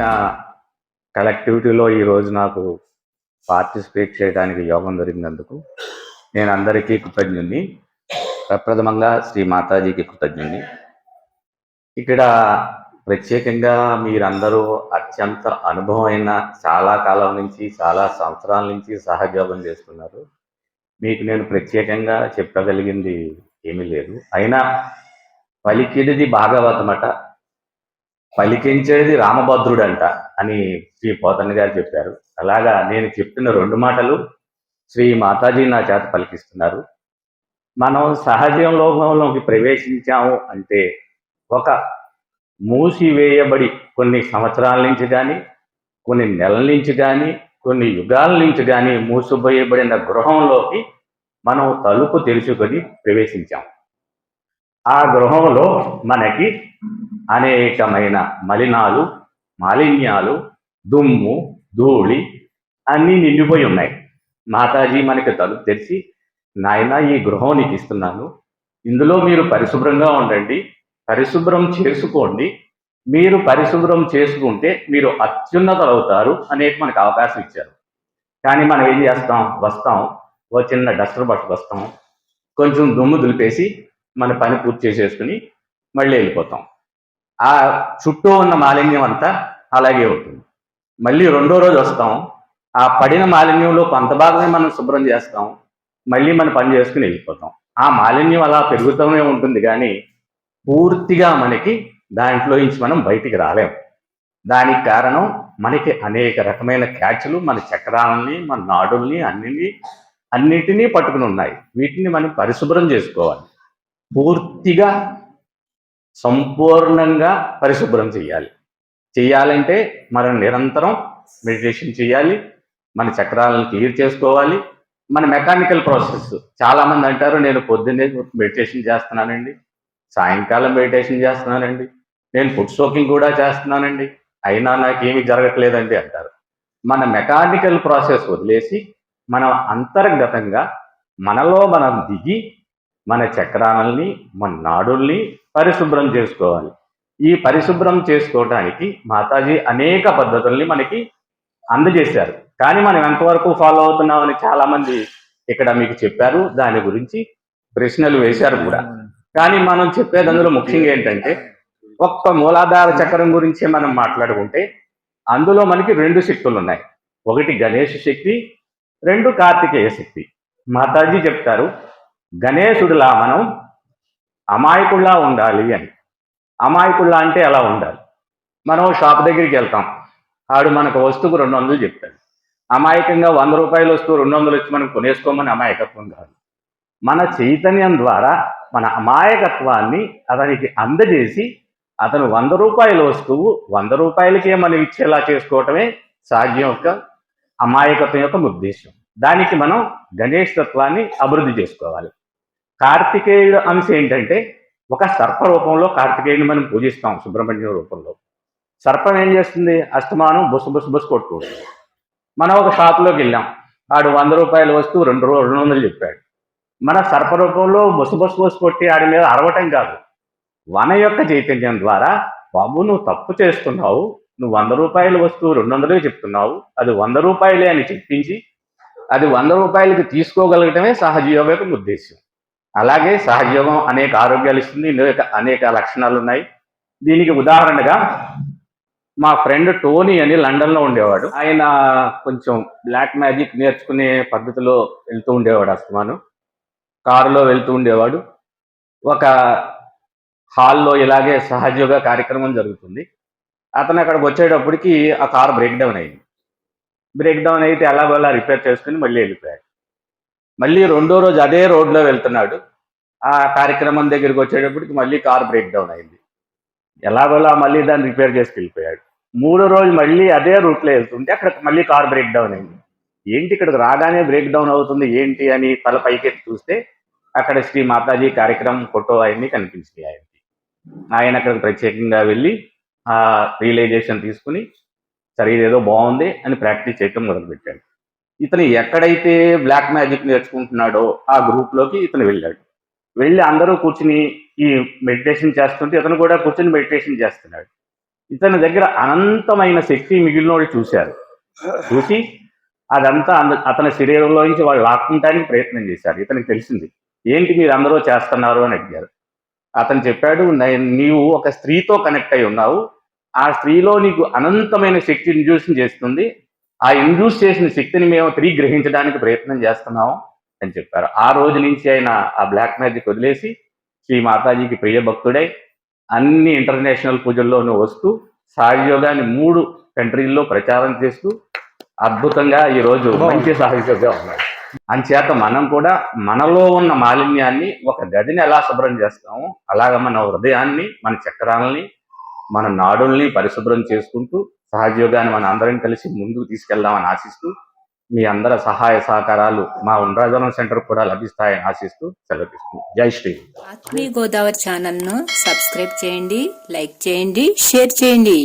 రకమైన కలెక్టివిటీలో ఈరోజు నాకు పార్టిసిపేట్ చేయడానికి యోగం దొరికినందుకు నేను అందరికీ కృతజ్ఞుణ్ణి. ప్రప్రథమంగా శ్రీ మాతాజీకి కృతజ్ఞుణ్ణి. ఇక్కడ ప్రత్యేకంగా మీరందరూ అత్యంత అనుభవమైన చాలా కాలం నుంచి చాలా సంవత్సరాల నుంచి సహజోగం చేస్తున్నారు. మీకు నేను ప్రత్యేకంగా చెప్పగలిగింది ఏమీ లేదు. అయినా పలికిడిది భాగవతమట. పలికించేది రామభద్రుడంట అని శ్రీ పోతన్న గారు చెప్పారు. అలాగా నేను చెప్తున్న రెండు మాటలు శ్రీ మాతాజీ నా చేత పలికిస్తున్నారు. మనం సహజం లోకంలోకి ప్రవేశించాము అంటే ఒక మూసివేయబడి కొన్ని సంవత్సరాల నుంచి కానీ కొన్ని నెలల నుంచి కానీ కొన్ని యుగాల నుంచి కానీ మూసిపోయబడిన గృహంలోకి మనం తలుపు తెరుచుకొని ప్రవేశించాము ఆ గృహంలో మనకి అనేకమైన మలినాలు మాలిన్యాలు దుమ్ము ధూళి అన్నీ నిండిపోయి ఉన్నాయి. మాతాజీ మనకి తలుపు తెరిచి నాయన ఈ గృహం నీకు ఇస్తున్నాను. ఇందులో మీరు పరిశుభ్రంగా ఉండండి. పరిశుభ్రం చేసుకోండి. మీరు పరిశుభ్రం చేసుకుంటే మీరు అత్యున్నతలు అవుతారు అనేది మనకు అవకాశం ఇచ్చారు. కానీ మనం ఏం చేస్తాం? వస్తాం. ఓ చిన్న డస్టర్ పట్టుకు వస్తాం. కొంచెం దుమ్ము దులిపేసి మన పని పూర్తి చేసేసుకుని మళ్ళీ వెళ్ళిపోతాం. ఆ చుట్టూ ఉన్న మాలిన్యం అంతా అలాగే ఉంటుంది. మళ్ళీ రెండో రోజు వస్తాం. ఆ పడిన మాలిన్యంలో కొంత భాగమే మనం శుభ్రం చేస్తాం. మళ్ళీ మన పని చేసుకుని వెళ్ళిపోతాం. ఆ మాలిన్యం అలా పెరుగుతూనే ఉంటుంది కానీ పూర్తిగా మనకి దాంట్లో నుంచి మనం బయటికి రాలేం. దానికి కారణం మనకి అనేక రకమైన క్యాచ్లు మన చక్రాలని మన నాడుల్ని అన్నిని అన్నిటినీ పట్టుకుని ఉన్నాయి. వీటిని మనం పరిశుభ్రం చేసుకోవాలి. పూర్తిగా సంపూర్ణంగా పరిశుభ్రం చేయాలి. చేయాలంటే మనం నిరంతరం మెడిటేషన్ చేయాలి మన చక్రాలను క్లియర్ చేసుకోవాలి మన మెకానికల్ ప్రాసెస్. చాలామంది అంటారు నేను పొద్దున్నే మెడిటేషన్ చేస్తున్నానండి సాయంకాలం మెడిటేషన్ చేస్తున్నానండి నేను ఫుడ్ సోకింగ్ కూడా చేస్తున్నానండి అయినా నాకేమీ జరగట్లేదండి అంటారు. మన మెకానికల్ ప్రాసెస్ వదిలేసి మనం అంతర్గతంగా మనలో మనం దిగి మన చక్రాలని మన నాడుల్ని పరిశుభ్రం చేసుకోవాలి. ఈ పరిశుభ్రం చేసుకోవడానికి మాతాజీ అనేక పద్ధతుల్ని మనకి అందజేశారు. కానీ మనం ఎంతవరకు ఫాలో అవుతున్నామని చాలా మంది ఇక్కడ మీకు చెప్పారు. దాని గురించి ప్రశ్నలు వేశారు కూడా. కానీ మనం చెప్పేది అందులో ముఖ్యంగా ఏంటంటే ఒక్క మూలాధార చక్రం గురించి మనం మాట్లాడుకుంటే అందులో మనకి రెండు శక్తులు ఉన్నాయి ఒకటి గణేష్ శక్తి రెండు కార్తికేయ శక్తి. మాతాజీ చెప్తారు గణేశుడిలా మనం అమాయకుల్లా ఉండాలి అని. అమాయకుల్లా అంటే ఎలా ఉండాలి. మనం షాప్ దగ్గరికి వెళ్తాం. ఆడు మనకు వస్తువుకు రెండు వందలు చెప్తాడు. అమాయకంగా వంద రూపాయలు వస్తువు రెండు వందలు వచ్చి మనం కొనేసుకోమని అమాయకత్వం కాదు. మన చైతన్యం ద్వారా మన అమాయకత్వాన్ని అతనికి అందజేసి అతను వంద రూపాయల వస్తువు వంద రూపాయలకే మనం ఇచ్చేలా చేసుకోవటమే సాధ్యం యొక్క అమాయకత్వం యొక్క ఉద్దేశం. దానికి మనం గణేష్ తత్వాన్ని అభివృద్ధి చేసుకోవాలి. కార్తికేయుడు అంశం ఏంటంటే ఒక సర్ప రూపంలో కార్తికేయుని మనం పూజిస్తాం సుబ్రహ్మణ్యం రూపంలో. సర్పం ఏం చేస్తుంది? అస్తమానం బుస బుస బుస కొట్టుకుంటుంది. మనం ఒక షాప్లోకి వెళ్ళాం. ఆడు వంద రూపాయల వస్తువు రెండు రెండు వందలు చెప్పాడు. మన సర్ప రూపంలో బుస బుస బుస కొట్టి ఆడి మీద అరవటం కాదు. వన యొక్క చైతన్యం ద్వారా బాబు నువ్వు తప్పు చేస్తున్నావు. నువ్వు వంద రూపాయల వస్తువు రెండు వందలే చెప్తున్నావు. అది వంద రూపాయలే అని చెప్పించి అది వంద రూపాయలకి తీసుకోగలగటమే సహజయోగ యొక్క ఉద్దేశం అలాగే సహజయోగం అనేక ఆరోగ్యాలు ఇస్తుంది. అనేక అనేక లక్షణాలు ఉన్నాయి. దీనికి ఉదాహరణగా మా ఫ్రెండ్ టోనీ అని లండన్లో ఉండేవాడు. ఆయన కొంచెం బ్లాక్ మ్యాజిక్ నేర్చుకునే పద్ధతిలో వెళ్తూ ఉండేవాడు అస్తమాను. కారులో వెళ్తూ ఉండేవాడు. ఒక హాల్లో ఇలాగే సహజయోగ కార్యక్రమం జరుగుతుంది. అతను అక్కడికి వచ్చేటప్పటికి ఆ కారు బ్రేక్ డౌన్ అయింది. బ్రేక్ డౌన్ అయితే ఎలాగోలా రిపేర్ చేసుకుని మళ్ళీ వెళ్ళిపోయాడు. మళ్ళీ రెండో రోజు అదే రోడ్లో వెళ్తున్నాడు. ఆ కార్యక్రమం దగ్గరికి వచ్చేటప్పటికి మళ్ళీ కార్ బ్రేక్ డౌన్ అయింది. ఎలాగోలా మళ్ళీ దాన్ని రిపేర్ చేసి వెళ్ళిపోయాడు. మూడో రోజు మళ్ళీ అదే రూట్లో వెళ్తుంటే అక్కడ మళ్ళీ కార్ బ్రేక్ డౌన్ అయింది. ఏంటి ఇక్కడికి రాగానే బ్రేక్ డౌన్ అవుతుంది? ఏంటి అని తల పైకెత్తి చూస్తే అక్కడ శ్రీ మాతాజీ కార్యక్రమం ఫోటో అవన్నీ కనిపించినాయి ఆయనకి. ఆయన అక్కడికి ప్రత్యేకంగా వెళ్ళి ఆ రియలైజేషన్ తీసుకుని సరే ఇదేదో బాగుంది అని ప్రాక్టీస్ చేయటం మొదలుపెట్టాడు. ఇతను ఎక్కడైతే బ్లాక్ మ్యాజిక్ నేర్చుకుంటున్నాడో ఆ గ్రూప్లోకి ఇతను వెళ్ళాడు. వెళ్ళి అందరూ కూర్చుని ఈ మెడిటేషన్ చేస్తుంటే ఇతను కూడా కూర్చుని మెడిటేషన్ చేస్తున్నాడు. ఇతని దగ్గర అనంతమైన శక్తి మిగిలిన వాళ్ళు చూశారు. చూసి అదంతా అంద- అతని శరీరంలో నుంచి వాళ్ళు లాక్కుంటానికి ప్రయత్నం చేశారు. ఇతనికి తెలిసింది ఏంటి మీరు అందరూ చేస్తున్నారు? అని అడిగారు. అతను చెప్పాడు నీవు ఒక స్త్రీతో కనెక్ట్ అయి ఉన్నావు. ఆ స్త్రీలో నీకు అనంతమైన శక్తి ఇండ్యూస్ చేస్తుంది. ఆ ఇండ్యూస్ చేసిన శక్తిని మేము తిరిగి గ్రహించడానికి ప్రయత్నం చేస్తున్నాము అని చెప్పారు. ఆ రోజు నుంచి ఆయన ఆ బ్లాక్ మ్యాజిక్ వదిలేసి శ్రీ మాతాజీకి ప్రియ భక్తుడై అన్ని ఇంటర్నేషనల్ పూజల్లోనూ వస్తూ సాగియోగాన్ని మూడు కంట్రీల్లో ప్రచారం చేస్తూ అద్భుతంగా ఈ రోజు మంచి సాహిత్యంగా ఉన్నాడు అంచేత మనం కూడా మనలో ఉన్న మాలిన్యాన్ని ఒక గదిని ఎలా శుభ్రం చేస్తామో అలాగ మన హృదయాన్ని మన చక్రాలని మన నాడుల్ని పరిశుభ్రం చేసుకుంటూ సహజయోగాన్ని మన అందరం కలిసి ముందుకు తీసుకెళ్దామని ఆశిస్తూ మీ అందరి సహాయ సహకారాలు మా ఉండ్రాజనం సెంటర్ కూడా లభిస్తాయని ఆశిస్తూ సెలవిస్తున్నాం. జై శ్రీ ఆత్మీయ గోదావరి ఛానల్ను సబ్స్క్రైబ్ చేయండి లైక్ చేయండి షేర్ చేయండి.